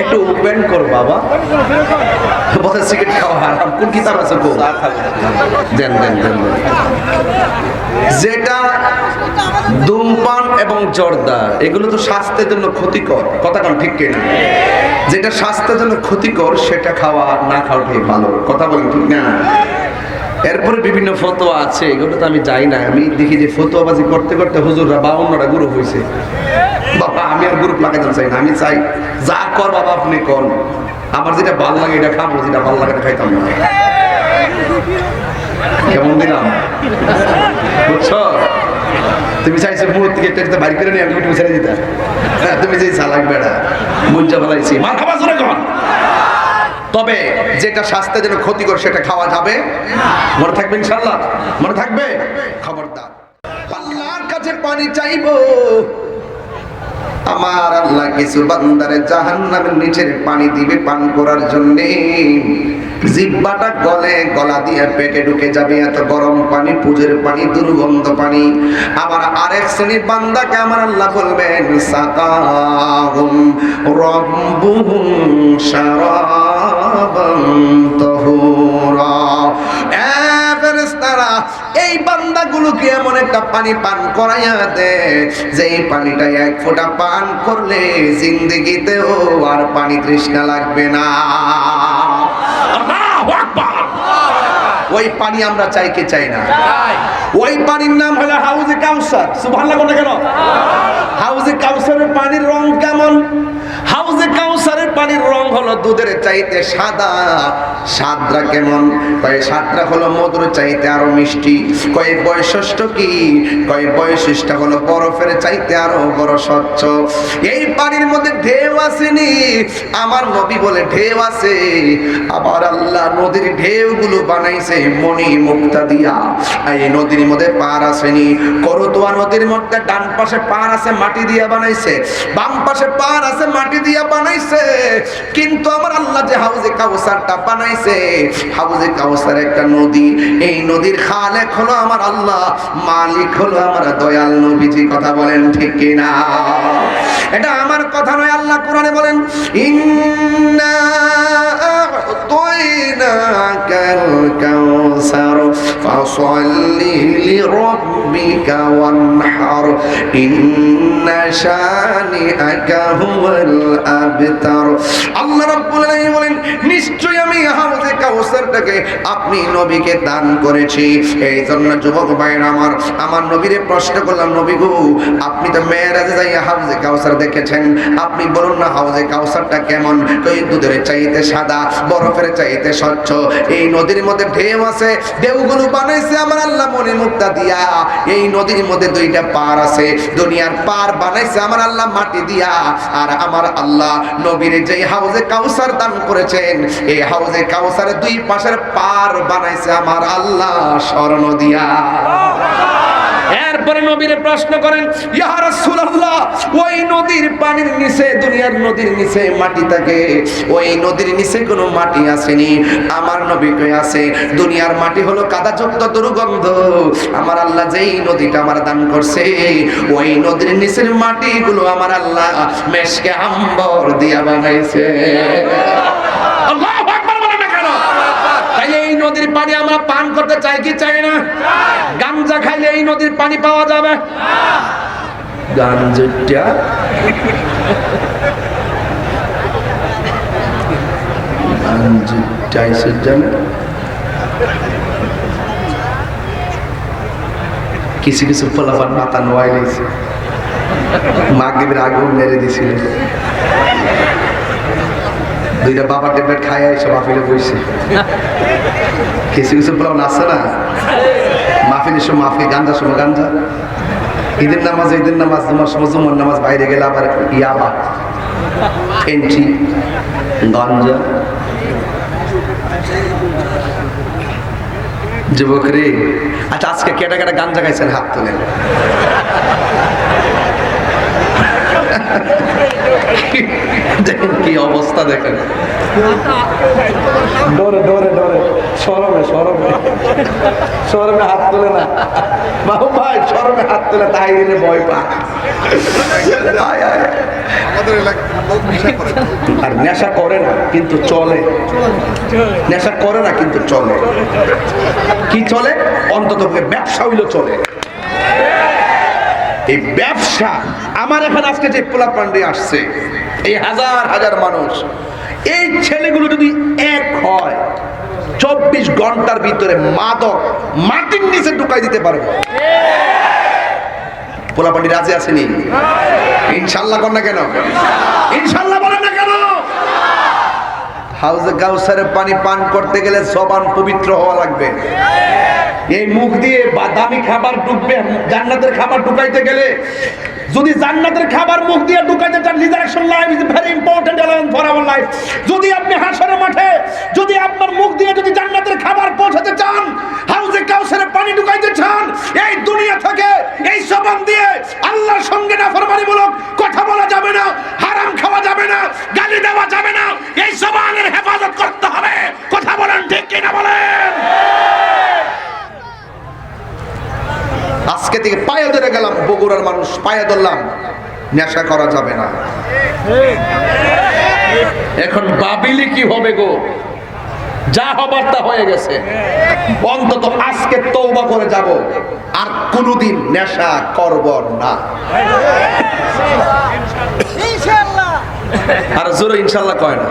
একটু ওপেন করো বাবা। বলে সিগারেট খাওয়া হারাম কোন কিতাব আছে গো দেন দেন দেন। যেটা ধূমপান এবং জর্দা, এগুলো তো স্বাস্থ্যের জন্য ক্ষতিকর। কথা কারণ ঠিক কিনা? যেটা স্বাস্থ্যের জন্য ক্ষতিকর, সেটা খাওয়া না খাওয়াটাই ভালো। কথা বলেন ঠিক না? এরপরে বিভিন্ন ফতোয়া আছে, এগুলো তো আমি যাই না। আমি দেখি যে ফতোয়াবাজি করতে করতে হুজুররা বাউন্নটা গুরু হয়েছে বাবা, আমি আর গ্রুপ লাগাতে চাই না, আমি চাই যা কর বাবা আপনি কর। আমার যেটা ভালো লাগে এটা খাব, যেটা ভালো লাগে খাইতাম না। কেমন দিলাম? বুঝছ? তুমি চাইছো মুখ থেকে টেকতে বাড়ি করে নিয়ে আমি তুমি ছেড়ে দিতা। হ্যাঁ তুমি যে চালাক বেড়া মুঞ্জা ফেলাইছি মার খাবা জোরে কর। তবে যেটা স্বাস্থ্যের জন্য ক্ষতিকর সেটা খাওয়া যাবে। মনে থাকবে ইনশাল্লাহ মনে থাকবে? খবরদার। আল্লাহর কাছে পানি চাইব। আমার আল্লাহ কিছু বান্দারে জাহান্নামের নিচের পানি দিবে পান করার জন্য। জিব্বাটা গলে গলা দিয়ে পেটে ঢুকে যাবে, এত গরম পানি, পুজোর পানি, দুর্গন্ধ পানি। আমার আরেক শ্রেণির বান্দাকে আমার আল্লাহ বলবেন সাকাহুম রব্বুহুম শারাবান তাহুরা। এ ফেরেশতারা এই বান্দাগুলোকে এমন একটা পানি পান করাইয়া দে যে এই পানিটা এক ফোঁটা পান করলে জিন্দগিতেও আর পানি তৃষ্ণা লাগবে না। ওই পানি আমরা চাই কি চাই না? ওই পানির নাম হলো হাউজে কাউসার। সুবহানাল্লাহ কোন কেন? হাউজে কাউসারের পানির রং কেমন? কাউসারের পানির রং হলো দুধের চাইতে সাদা স্বাদরা কেমন? কয় স্বাদরা হলো মধুর চাইতে আরও মিষ্টি। কয়, বৈশিষ্ট্য কি? কয়, বৈশিষ্ট্য হলো বরফের চাইতে আরও বড় স্বচ্ছ। এই পানির মধ্যে ঢেউ আসেনি। আমার নবী বলে ঢেউ আছে। আবার আল্লাহ নদীর ঢেউগুলো বানাইছে মনি মুক্তা দিয়া। এই নদীর মধ্যে পার আসেনি। করতোয়া নদীর মধ্যে ডান পাশে পার আছে মাটি দিয়া বানাইছে। বাম পাশে পার আছে মাটি দিয়া বানাইছে, কিন্তু আমার আল্লাহ যে হাউজে কাউসারটা বানাইছে, হাউজে কাউসার একটা নদী, এই নদীর খালেক হলো আমার আল্লাহ, মালিক হলো আমার দয়াল নবীজি কথা বলেন ঠিক কিনা? এটা আমার কথা নয়, আল্লাহ কোরআনে বলেন, ইন্না কাউসার ফাসাল্লি লিরাব্বিকা ওয়ানহার ইন্না শানিআকা হুয়াল আবতার আল্লাহ রাব্বুল আলামিন বলেন আমি কাউসারটাকে আপনি নবীকে দান করেছি। এই জন্য যুবক ভাইরা আমার আমার নবীরে প্রশ্ন করলাম, নবী গো, আপনি তো মেয়েরাজে যাই হাউজে কাউসার দেখেছেন। আপনি বলুন না হাউজে কাউসারটা কেমন? কই দুধের চাইতে সাদা, বরফের চাইতে স্বচ্ছ। এই নদীর মধ্যে ঢেউ আছে, ঢেউগুলো বানাইছে আমার আল্লাহ মনে মুক্তা দিয়া। এই নদীর মধ্যে দুইটা পার আছে, দুনিয়ার পার বানাইছে আমার আল্লাহ মাটি দিয়া। আর আমার আল্লাহ নবীর যে হাউজে কাউসার দান করেছেন, এই হাউজে কাউসারের দুই পাশের পার বানাইছে আমার আল্লাহ স্বর্ণ দিয়া। এরপরে নবীরে প্রশ্ন করেন, ইয়া রাসূলুল্লাহ, ওই নদীর পানির নিচে, দুনিয়ার নদীর নিচে মাটি থাকে। ওই নদীর নিচে কোনো মাটি আসেনি। আমার নবী কই আছে, দুনিয়ার মাটি হলো কাদাযুক্ত দুর্গন্ধ। আমার আল্লাহ যেই নদীটা আমার দান করছে, ওই নদীর নিচের মাটিগুলো আমার আল্লাহ মেশকে আম্বর দিয়া বানাইছে আল্লাহু আকবার বলেন না কেন তাইলে এই নদীর পানি আমরা পান করতে চাই, কি চাই না? গাঞ্জা খাইলে এই নদীর পানি পাওয়া যাবে। কিছু কিছু ফলাফল মাথা নোয়াই নিয়েছে। মাগরীবের আগুন মেরে দিছিল। দুইটা বাবা টেবলেট খায় এসে মাহফিলে বইছে। কিছু কিছু বলা নাচছে না? মাহফিলের সময় মাফি গাঞ্জা সময় গাঞ্জা ঈদের নামাজ ঈদের নামাজ জুমার সময় জুমার নামাজ, বাইরে গেলে আবার ইয়াবা, ফেন্টি, গাঞ্জা। যুবক রে আচ্ছা আজকে কেটা কেটা গাঞ্জা খাইছেন হাত তুলে কি অবস্থা দেখেন? ডরে ডরে ডরে। সরমে সরমে সরমে হাত তুলে না। বাবু ভাই সরমে হাত তুলে, তাই দিলে ভয় পা আর নেশা করে না, কিন্তু চলে। নেশা করে না, কিন্তু চলে। কি চলে? অন্তত ব্যবসা হইল চলে। এই ব্যবসা আমার এখানে আজকে যে পোলা পান্ডে আসছে, এই হাজার হাজার মানুষ, এই ছেলেগুলো যদি এক হয়, চব্বিশ ঘণ্টার ভিতরে মাদক মাটির নিচে ঢুকাই দিতে পারবে। পোলা পান্ডি রাজি আসেনি ইনশাল্লাহ কর না কেন? ইনশাল্লাহ বলে না কেন? হাউজে কাউসারের পানি পান করতে গেলে জবান পবিত্র হওয়া লাগবে। এই মুখ দিয়ে বাদামি খাবার ঢুকবে, জান্নাতের খাবার ঢুকাইতে গেলে যদি জান্নাতের খাবার মুখ দিয়ে ঢুকাতে চান reservation life is very important element for our life যদি আপনি হাসরের মাঠে, যদি আপনার মুখ দিয়ে যদি জান্নাতের খাবার পৌঁছাতে চান, হাউজে কাউসারে পানি ঢুকাইতে চান, এই দুনিয়া থেকে এই জবান দিয়ে আল্লাহর সঙ্গে না ফরমানিমূলক কথা বলা যাবে না হারাম খাওয়া যাবে না গালি দেওয়া যাবে না এই জবানের হেফাজত করতে হবে কথা বলেন ঠিক কিনা বলেন আজকে থেকে পায়ে ধরে গেলাম বগুড়ার মানুষ পায়ে ধরলাম, নেশা করা যাবে না। এখন বাবিলি কি হবে গো? যা হবার তা হয়ে গেছে। অন্তত আজকে তৌবা করে যাব, আর কোনোদিন নেশা করব না। আর জোরে ইনশাল্লাহ কয় না।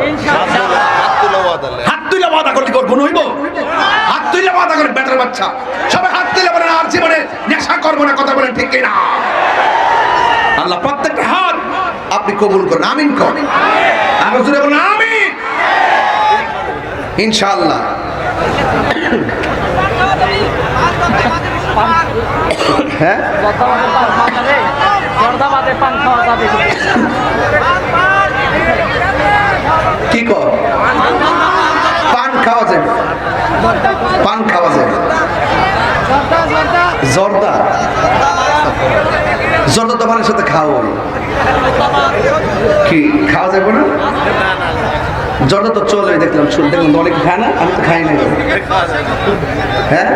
হাত তুলে করলে কোন হইব হাত তুলে করে বেটার বাচ্চা। সবাই হাত তুলে আর জীবনে নেশা করব না, কথা বলেন ঠিক আল্লাহ, প্রত্যেকটা হাত আপনি কবুল করুন, আমিন আমি জুড়ে বলেন, আমিন। ইনশাআল্লাহ হ্যাঁ জর্দাবাদে পান খাওয়া যাবে কি কর? পান খাওয়া যাবে পান খাওয়া যাবে জর্দা। জর্দা তো পানের সাথে খাওয়া কি, খাওয়া যাবে না? জর্দা তো চলে, দেখলাম দেখলাম অনেক খায় না আমি তো খাই না হ্যাঁ?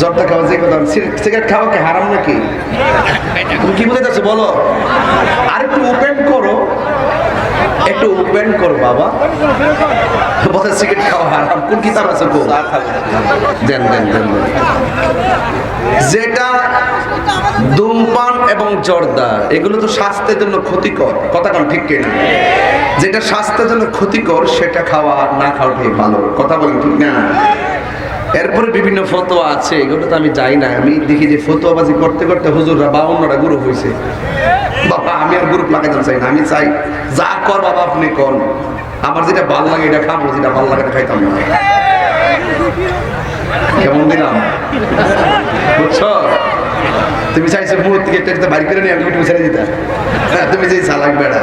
জর্দা খাওয়া যে কথা, সিগারেট খাওয়া কি হারাম নাকি? তুমি কি বুঝতে বলো। আর একটু ওপেন করো। একটু ওপেন করো বাবা। বলে সিগারেট খাওয়া হারাম কোন কিতাব আছে গো দেন দেন দেন। যেটা ধূমপান এবং জর্দা, এগুলো তো স্বাস্থ্যের জন্য ক্ষতিকর। কথা কোন ঠিক কিনা? যেটা স্বাস্থ্যের জন্য ক্ষতিকর, সেটা খাওয়া না খাওয়াটাই ভালো। কথা বলেন ঠিক না? এরপরে বিভিন্ন ফতোয়া আছে, এগুলো তো আমি যাই না। আমি দেখি যে ফতোয়াবাজি করতে করতে হুজুররা বাউন্নটা গুরু হয়েছে বাবা আমি আর গ্রুপ লাগাতে চাই না আমি চাই যা কর বাবা আপনি কর। আমার যেটা ভালো লাগে এটা খাব যেটা ভালো লাগে খাইতাম না। কেমন দিলাম? বুঝছ? তুমি চাইছো মুহূর্ত থেকে একটা বাড়ি করে নিয়ে আমি তুমি ছেড়ে দিতা হ্যাঁ, তুমি যে চালাক বেড়া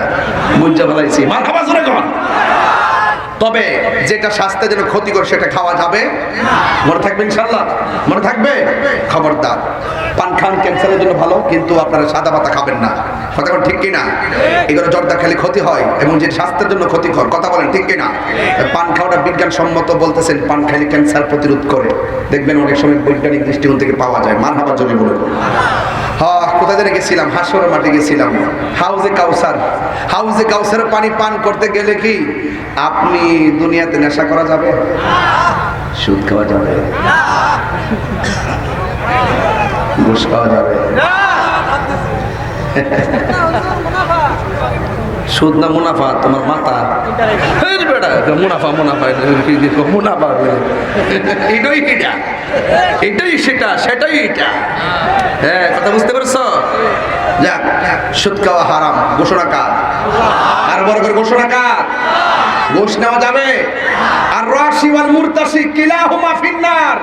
ফেলাইছি মার খাবার জোরে কর। তবে যেটা স্বাস্থ্যের জন্য ক্ষতিকর সেটা খাওয়া যাবে। মনে থাকবে ইনশাল্লাহ মনে থাকবে? খবরদার। পান খান, ক্যান্সারের জন্য ভালো, কিন্তু আপনারা সাদা পাতা খাবেন না। কথা বলেন ঠিক কিনা? এগুলো জর্দা খেলে ক্ষতি হয় এবং যে স্বাস্থ্যের জন্য ক্ষতিকর, কথা বলেন ঠিক কিনা? পান খাওয়াটা বিজ্ঞানসম্মত বলতেছেন, পান খাইলে ক্যান্সার প্রতিরোধ করে। দেখবেন অনেক সময় বৈজ্ঞানিক দৃষ্টিকোণ থেকে পাওয়া যায় মার হাবার জন্য বলে হ্যাঁ কোথায় গেছিলাম হাসর মাঠে গেছিলাম হাউজে কাউসার হাউজে কাউসারের পানি পান করতে গেলে কি আপনি দুনিয়াতে নেশা করা যাবে সুদ খাওয়া যাবে ঘুষ খাওয়া যাবে সুদ না মুনাফা? তোমার মাথা। বেটা মুনাফা মুনাফা মুনাফা এটাই এটা। এটাই সেটা, সেটাই এটা। হ্যাঁ কথা বুঝতে পারছ? সুদ খাওয়া হারাম আর ঘুষ নেওয়া যাবে। আর ফিন্নার।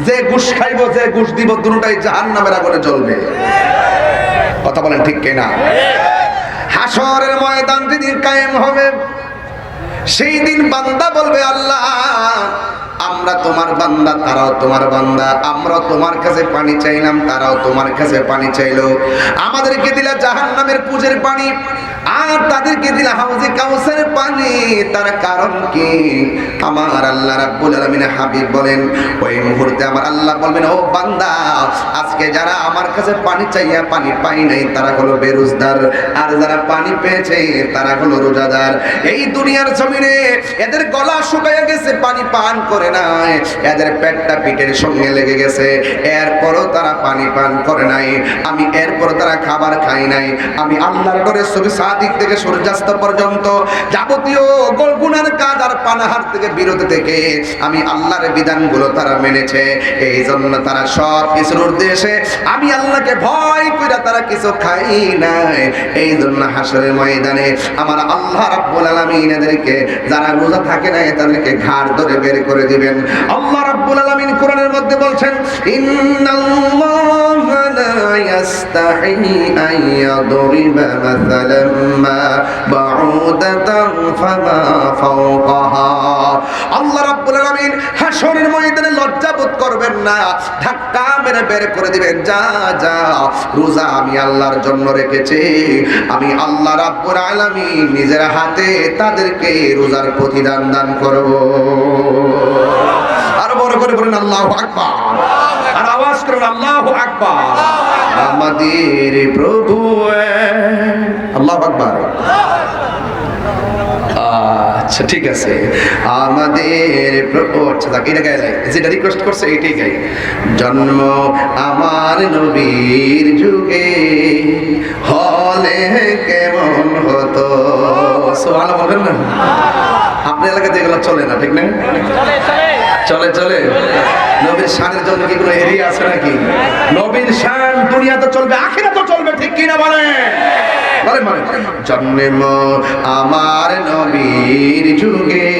যে ঘুষ খাইব, যে ঘুষ দিব দুটোটাই জাহান্নামের আগুনে জ্বলবে। কথা বলেন ঠিক কিনা? হাসরের ময়দান যেদিন কায়েম হবে সেই দিন বান্দা বলবে আল্লাহ আমরা তোমার বান্দা, তারাও তোমার বান্দা। আমরা তোমার কাছে পানি চাইলাম, তারাও তোমার কাছে পানি চাইলো। আমাদেরকে দিলা জাহান্নামের পুজের পানি, আর তাদেরকে দিলা হাউজে কাউসারের পানি। তার কারণ কি? আমার আল্লাহ রাব্বুল আলামিন হাবিব বলেন, ওই মুহূর্তে আমার আল্লাহ বলবেন, ও বান্দা, আজকে যারা আমার কাছে পানি চাইয়া পানি পাই নাই, তারা হলো বেরোজগার আর যারা পানি পেয়েছে, তারা হলো রোজাদার। এই দুনিয়ার জমিনে এদের গলা শুকাইয়া গেছে, পানি পান করে নাই। এদের পেটটা সঙ্গে লেগে গেছে। এরপরও তারা পানি পান করে নাই। আমি এরপরও তারা খাবার খাই নাই। আমি করে ছবি সাদিক থেকে সূর্যাস্ত পর্যন্ত যাবতীয় গোলগুনার কাজ আর পানাহার থেকে বিরত থেকে আমি আল্লাহর বিধানগুলো তারা মেনেছে। এই জন্য তারা সব কিছুর উদ্দেশ্যে আমি আল্লাহকে ভয় তারা কিছু খাই নাই। এই জন্য হাসরের ময়দানে আমার আল্লাহ রাব্বুল আলামিন এদেরকে, যারা রোজা থাকে না তাদেরকে ঘাড় ধরে বের করে দিবেন আল্লাহ রাব্বুল আলামিন কোরআনের মধ্যে বলছেন ইন্নাল্লাহা ইয়াস্তাহি আন ইয়াদরিবা মাসালাম মা বাউদাতান ফামা ফাওকাহা আল্লাহ রাব্বুল আলামিন হাসরের ময়দানে লজ্জা বোধ করবেন না। ধাক্কা মেরে বের করে দিবেন। যা যা, রোজা আমি আল্লাহর জন্য রেখেছি। আমি আল্লাহ রাব্বুল আলামিন নিজের হাতে তাদেরকে রোজার প্রতিদান দান করব। আর বড় করে বলেন, আল্লাহু আকবার। আর আওয়াজ করুন, আল্লাহু আকবার। আমাদের প্রভু আল্লাহু আকবার। আচ্ছা ঠিক আছে। আমাদের প্রভু আচ্ছা থাক, এটা গাইলে যেটা রিকোয়েস্ট করছে এইটাই গাই জন্ম আমার নবীর যুগে, হলে কেমন হতো? সোহানা বলবেন না? আপনার এলাকাতে এগুলো চলে না, ঠিক না? চলে চলে। নবীর শানের জন্য কি কোনো এরিয়া আছে নাকি? নবীর শান দুনিয়া তো চলবে আখিরা তো চলবে, ঠিক কিনা বলে জন্ম আমার নবীর যুগে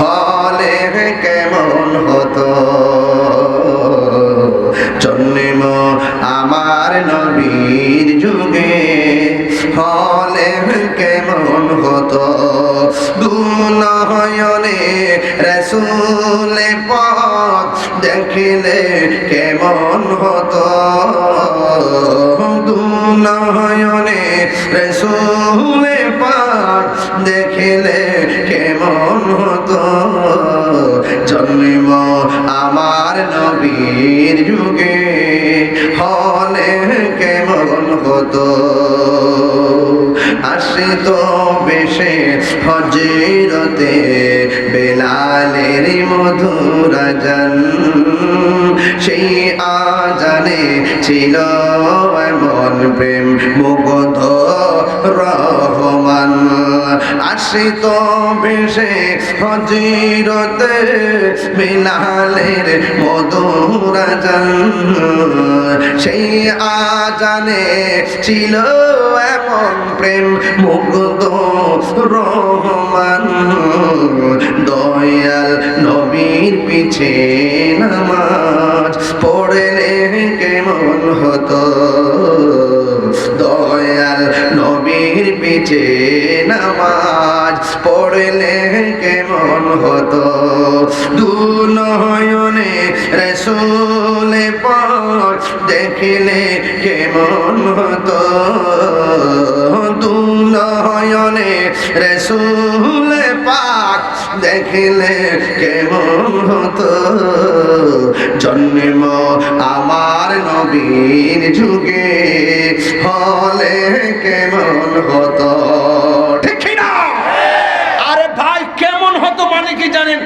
হলে কেমন হতো? জন্ম আমার নবীর যুগে হলে কেমন হতো? দুনয়নে রসুলে পথ দেখিলে কেমন হতো। দুনয়নে রসুলে পথ দেখিলে কেমন হতো। জন্ম আমার নবীর যুগে, হলে কেমন হতো। আসে তো বেশে হজিরতে বেলালের মধুর জান সেই আজানে ছিল এমন প্রেম মুগ্ধ রহমান। আসিত বেশে হজিরতে বিলালের মধুর জান সেই আজানে ছিল এমন প্রেম মুগ্ধ রহমান। দয়াল নবীর পিছে নামাজ পড়লে কেমন হতো? নবীর পিছে নামাজ পড়লে কেমন হতো? দুনয়নে রসুলে পথ দেখিলে কেমন হতো? দুনয়নে রসুলে পাক দেখিলে কেমন হতো? জন্ম আমার নবীন যুগে হলে কেমন হতো? ঠিক না আরে ভাই, কেমন হতো মানে কি জানেন?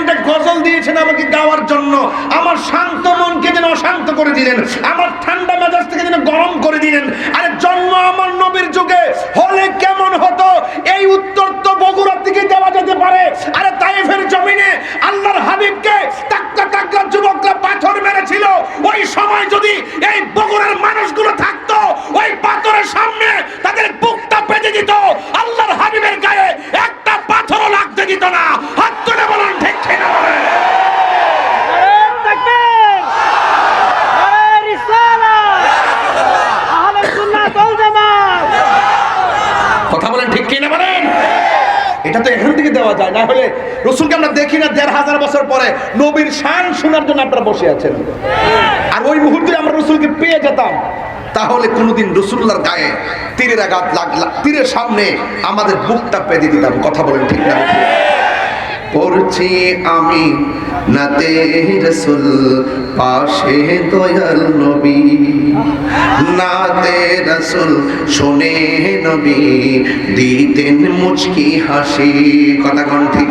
এমনটা গজল দিয়েছেন আমাকে গাওয়ার জন্য। আমার শান্ত মনকে যেন অশান্ত করে দিলেন। আমার ঠান্ডা মেজাজ থেকে যেন গরম করে দিলেন। আরে জন্ম আমার নবীর যুগে। হলে কেমন হতো? এই উত্তর তো বগুড়ার দিকে দেওয়া যেতে পারে। আরে তাইফের জমিনে আল্লাহর হাবিবকে তাক্কা তাক্কা যুবকরা পাথর মেরেছিল। ওই সময় যদি এই বগুড়ার মানুষগুলো থাকতো, ওই পাথরের সামনে তাদের বুকটা পেতে দিত। আল্লাহর হাবিবের গায়ে একটা পাথরও লাগতে দিত না। হাত তুলে বলুন ঠিক দেখি না দেড় হাজার বছর পরে নবীর জন্য বসে আছেন। আর ওই মুহূর্তে আমরা রসুলকে পেয়ে যেতাম, তাহলে কোনোদিন রসুল্লার গায়ে তীরের আঘাত লাগলা তীরের সামনে আমাদের বুকটা পেঁদে দিতাম। কথা বলেন ঠিক না পড়ছি আমি নাতে রসুল, পাশে দয়াল নবী। নাতে রসুল, শোনে নবী, দিতেন মুচকি হাসি। কথা কোন ঠিক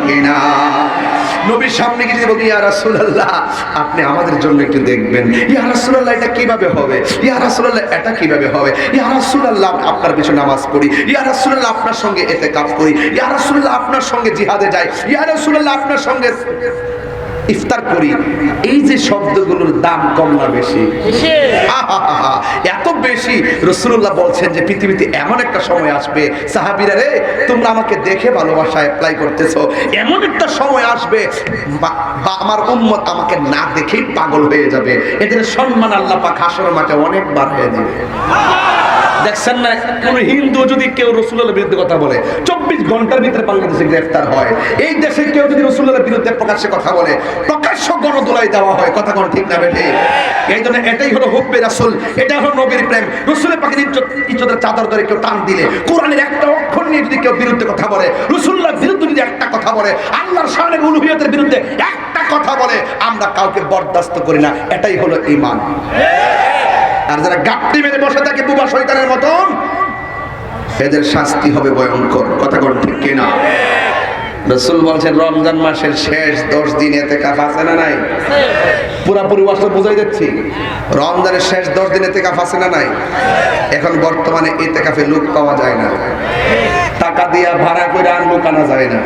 নবীর সামনে গিয়ে বলি ইয়া রাসূলুল্লাহ, আপনি আমাদের জন্য একটু দেখবেন। ইয়া রাসূলুল্লাহ, এটা কীভাবে হবে? ইয়া রাসূলুল্লাহ, এটা কীভাবে হবে? ইয়া রাসূলুল্লাহ আপনার পিছনে নামাজ পড়ি। ইয়া রাসূলুল্লাহ, আপনার সঙ্গে ইতিকাফ করি। ইয়া রাসূলুল্লাহ, আপনার সঙ্গে জিহাদে যাই। ইয়া রাসূলুল্লাহ, আপনার সঙ্গে ইফতার করি এই যে শব্দগুলোর দাম কম না বেশি? এত বেশি। রসুল্লাহ বলছেন যে পৃথিবীতে এমন একটা সময় আসবে সাহাবিরা রে তোমরা আমাকে দেখে ভালোবাসা অ্যাপ্লাই করতেছো। এমন একটা সময় আসবে বা বা আমার উম্মত আমাকে না দেখেই পাগল হয়ে যাবে। এদের সম্মান আল্লাহ পাক হাসর মাঠে অনেকবার হয়ে যাবে দেখছেন না কোন হিন্দু যদি কেউ রসুল্লাহর বিরুদ্ধে কথা বলে, চব্বিশ ঘণ্টার ভিতরে বাংলাদেশে গ্রেফতার হয়। এই দেশে কেউ যদি রসুল্লাহর বিরুদ্ধে প্রকাশ্যে কথা বলে, প্রকাশ্য গণদোলাই দেওয়া হয়, কথা কোনো ঠিক না বেঠে। এই জন্য এটাই হলো হুব্বে রাসুল, এটা হলো নবীর প্রেম। রসুলের পাখির ইজ্জত, ইজ্জতের চাদর ধরে কেউ টান দিলে, কোরআনের একটা অক্ষর নিয়ে যদি কেউ বিরুদ্ধে কথা বলে, রসুল্লাহর বিরুদ্ধে যদি একটা কথা বলে, আল্লাহর শানের উলুহিয়তের বিরুদ্ধে একটা কথা বলে, আমরা কাউকে বরদাস্ত করি না, এটাই হলো ইমান আর যারা গাপটি মেরে বসে থাকে বুবা শয়তানের মতন, এদের শাস্তি হবে ভয়ঙ্কর। কথা কোন ঠিক কিনা? রসুল বলছেন, রমজান মাসের শেষ দশ দিন এতে কাপ আছে না নাই? পুরাপুরি ওয়াসটা বুঝাই যাচ্ছি রমজানের শেষ দশ দিন এতে কাপ আছে না নাই? এখন বর্তমানে এতে কাফে লোক পাওয়া যায় না। টাকা দিয়া ভাড়া করে আর লোক আনা যায় না।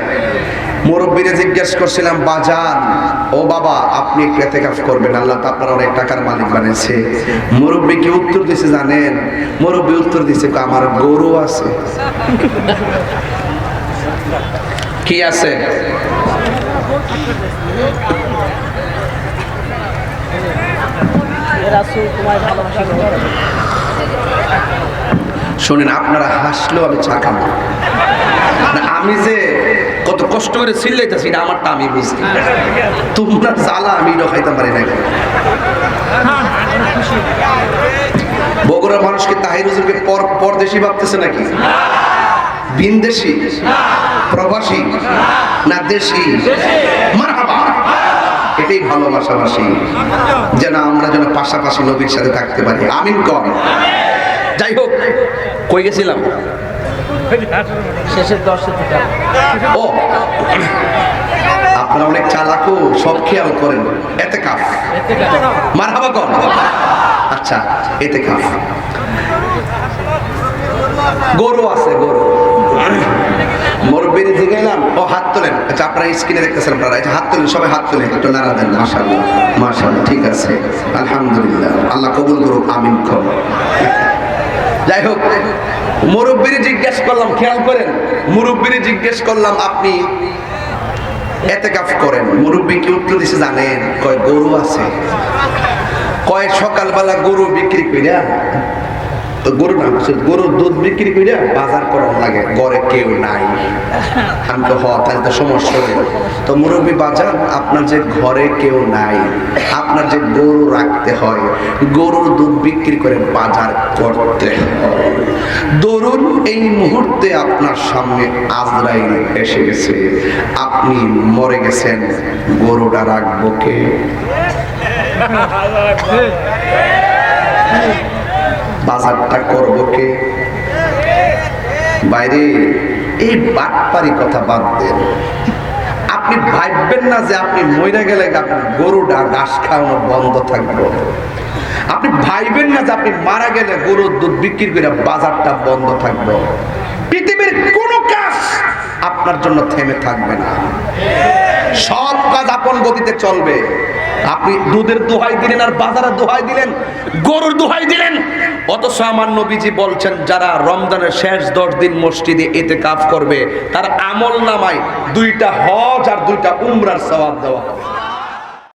মুরব্বীরে জিজ্ঞেস করছিলাম বাজান ও বাবা আপনি একটু এতেকাফ করবেন আল্লাহ তো আপনার অনেক টাকার মালিক বানিয়েছে। মুরব্বী কি উত্তর দিছে জানেন? মুরব্বী উত্তর দিছে "কো, আমার গরু আছে। কি আছে? শোনেন, আপনারা হাসলেও আমি চা আমি যে কত কষ্ট করে চিল্লাইতেছি না আমারটা আমি বুঝি। তোমরা জ্বালা আমি খাইতে পারি না বগুড়ার মানুষকে তাহির হুজুরকে পর পরদেশি ভাবতেছে নাকি? বিনদেশি প্রবাসী? না দেশি? এটাই ভালোবাসাবাসী। যেন আমরা যেন পাশাপাশি নবীর সাথে থাকতে পারি। আমিন কর যাই হোক কই গেছিলাম? শেষের ও। আপনারা অনেক চালাকও সব খেয়াল করেন। এতে কর। আচ্ছা এতে গরু আছে গরু। মুরব্বীর জিগাইলাম ও হাত তোলেন। আচ্ছা আপনারা স্ক্রিনে দেখতেছেন আপনারা। আচ্ছা হাত তোলেন সবাই হাত তোলেন একটু নাড়া দেন মাশাআল্লাহ মাশাআল্লাহ ঠিক আছে। আলহামদুলিল্লাহ আল্লাহ কবুল করুক আমিন কর। যাই হোক মুরব্বীরে জিজ্ঞেস করলাম, খেয়াল করেন, মুরব্বীর জিজ্ঞেস করলাম, আপনি এতে কাফ করেন। মুরব্বী কি উত্তর দিছে জানেন? কয়, গরু আছে। কয়, সকালবেলা গরু বিক্রি কইরা তো গরু না বলছে, গরুর দুধ বিক্রি কইরা বাজার করার লাগে ঘরে কেউ নাই। আমি তো হ তাহলে সমস্যা হবে তো মুরব্বী বাজার আপনার যে ঘরে কেউ নাই আপনার যে গরু রাখতে হয় গরুর দুধ বিক্রি করে বাজার করতে ধরুন এই মুহূর্তে আপনার সামনে আজরাইল এসে গেছে। আপনি মরে গেছেন গরুটা রাখব কে? বাজারটা করব কে? বাইরে, এই বাটপারি কথা বাদ দেন। আপনি ভাববেন না যে আপনি মরে গেলে আপনার গরুটা ঘাস খাওয়ানো বন্ধ থাকবে। আপনি ভাইবেন না যে আপনি মারা গেলে গরুর দুধ বিক্রি করে বাজারটা বন্ধ থাকবে। পৃথিবীর কোনো কাজ আপনার জন্য থেমে থাকবে না। সব কাজ আপন গতিতে চলবে। আপনি দুধের দোহাই দিলেন আর বাজারের দোহাই দিলেন, গরুর দোহাই দিলেন অথচ আমার নবীজি বলছেন, যারা রমজানের শেষ দশ দিন মসজিদে এতে কাজ করবে, তার আমল নামায় দুইটা হজ আর দুইটা উমরার সবাব দেওয়া হবে।